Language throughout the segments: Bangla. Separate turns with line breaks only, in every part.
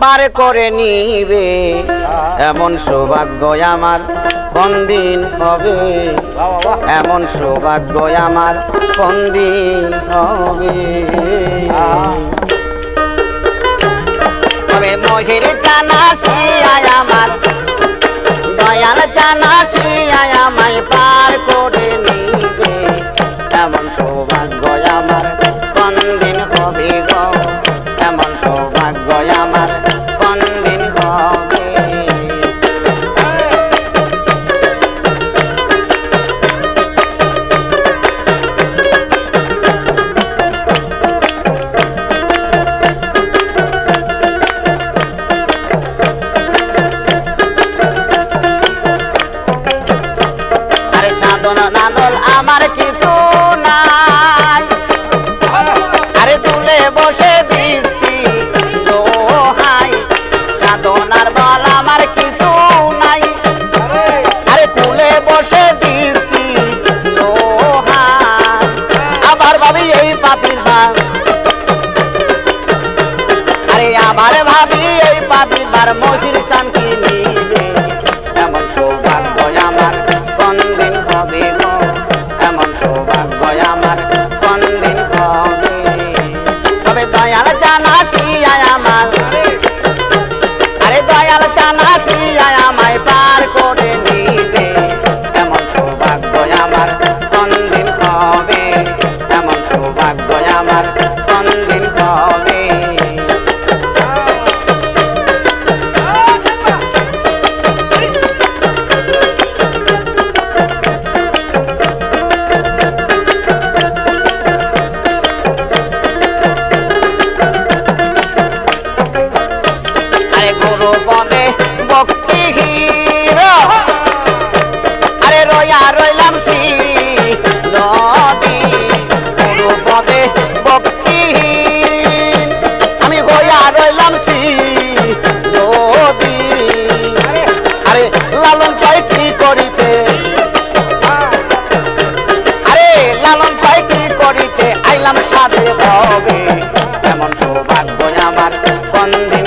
পার করে নিবে। এমন সৌভাগ্য আমার কোন দিন হবে? এমন সৌভাগ্য আমার কোন দিন হবে? তবে মহির জানা শিয়ায় আমার, দয়াল জানা শিয়ায় আমায় পার করে নিবে। আরে ভাবি, এই পাবি বার মহির চান কিনি এমন সৌভাগ্য আমার কোন দিন হবে গো এমন সৌভাগ্য আমার কোন দিন হবে। তবে দয়াল জানাসি শিয়ায় ভক্তি হীরা আরে রয়া রইলাম সি নদী পদে আমি হইয়া রইলাম সি আরে লালন পাই কি করিতে? আরে লালন পাই কি করিতে? আইলাম সাধে ভবে এমন সৌভাগ্য আমার কোন দিন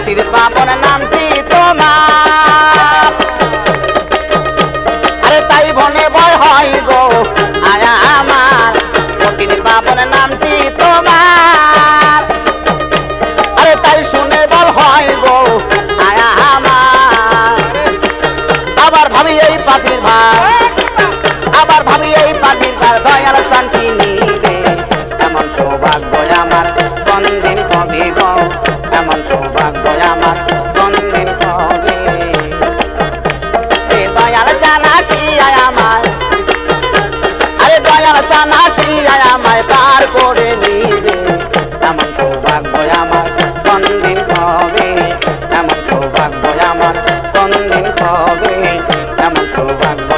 পতির পাবন নামটি তোমার। আরে তাই বনে ভয় হয় গো, আয়া আমার পতির পাবন নামটি তোমার। আরে তাই শুনে বল হয় গো, আয়া আমার। আবার ভাবি এই পাখির ভার, আবার ভাবি এই পাখির ভার, দয়াল শান্তি নিবে এমন সৌভাগ্য আমার হবে গো এমন সৌভাগ্য আমার কোন দিন হবে দয়াল জানা শিয়ায় আমার আরে দয়াল জানা শিয়ায় আমায় পার করে নিবে। এমন সৌভাগ্য আমার কোন দিন হবে এমন সৌভাগ্য আমার কোন দিন হবে এমন সৌভাগ্য